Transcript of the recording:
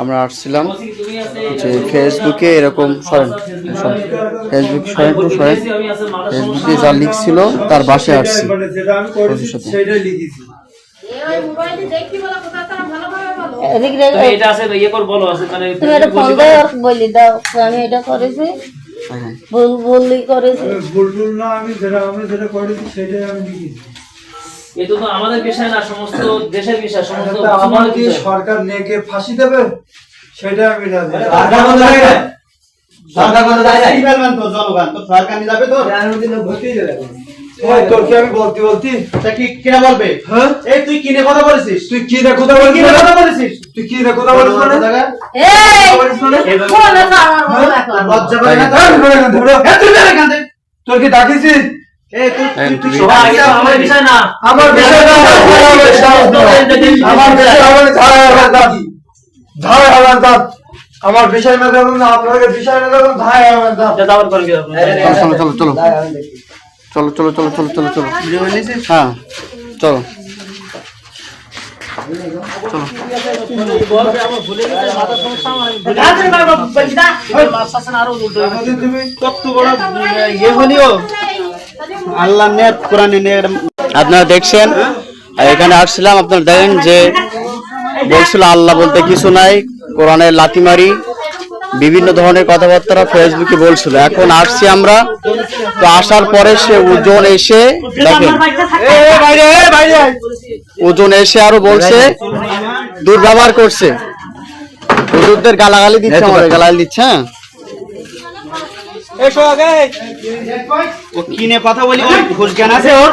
আমরা আসছিলাম যে ফেসবুকে এরকম সরেন ফেসবুক সরেন টু সরেন ফেসবুকে যা লিখছিল তার বাসে আসছি হ্যাঁ, হ্যাঁ। ভুল ভুলই করেছি। ভুল ভুল না আমি যেটা আমি যেটা করেছি সেটাই আমি লিখেছি। এটা তো আমাদের বিষয় না সমস্ত দেশের বিষয় সমস্ত আমার কি সরকার নেকে ফাঁসি দেবে সেটা আমি রাজি সরকার বন্ধ হয়ে গেছে। সরকার বন্ধ হয়ে গেছে। কি তো জনগণ? তো সরকার নিয়ে যাবে তো? ওই তোর কি আমি বলতে বলতি তা কি কিনা বলবে? হ্যাঁ এই তুই কিনে কথা বলেছিস? তুই কি রে কথা বলিস কিনে কথা বলেছিস? তুই কি রে কথা বলিস না? এই বলিস না? আমার লজ্জা করে না ধরে ধরে রাখ। এ, তুই বের এখান থেকে। তোর কি ডাকিছি না। আমার বিষয় না। আমার বিষয় কি আপনি চলো চলো চলো চলো। চলো চলো চলো চলো চলো হ্যাঁ চলো। তুমি কত বড় ইয়ে হলিও আল্লাহ নেট কোরআনে নেট আপনারা দেখছেন এখানে আসছিলাম আপনারা দেখেন যে বলছিল আল্লাহ বলতে কিছু নাই কোরআনের লাথিমারি বিভিন্ন ধরনের কথাবার্তা ফেসবুকে বলছিল। এখন আসছি আমরা তো আসার পরে সে ওজন এসে দেখেন ওজন এসে আরও বলছে দুর্ব্যবহার করছে। হুজুরদের গালাগালি দিচ্ছে আমাদের গালাগালি দিচ্ছে হ্যাঁ। এসো আগে। ও কিনে কথা বলি ওর ঘুষ জ্ঞান আছে ওর।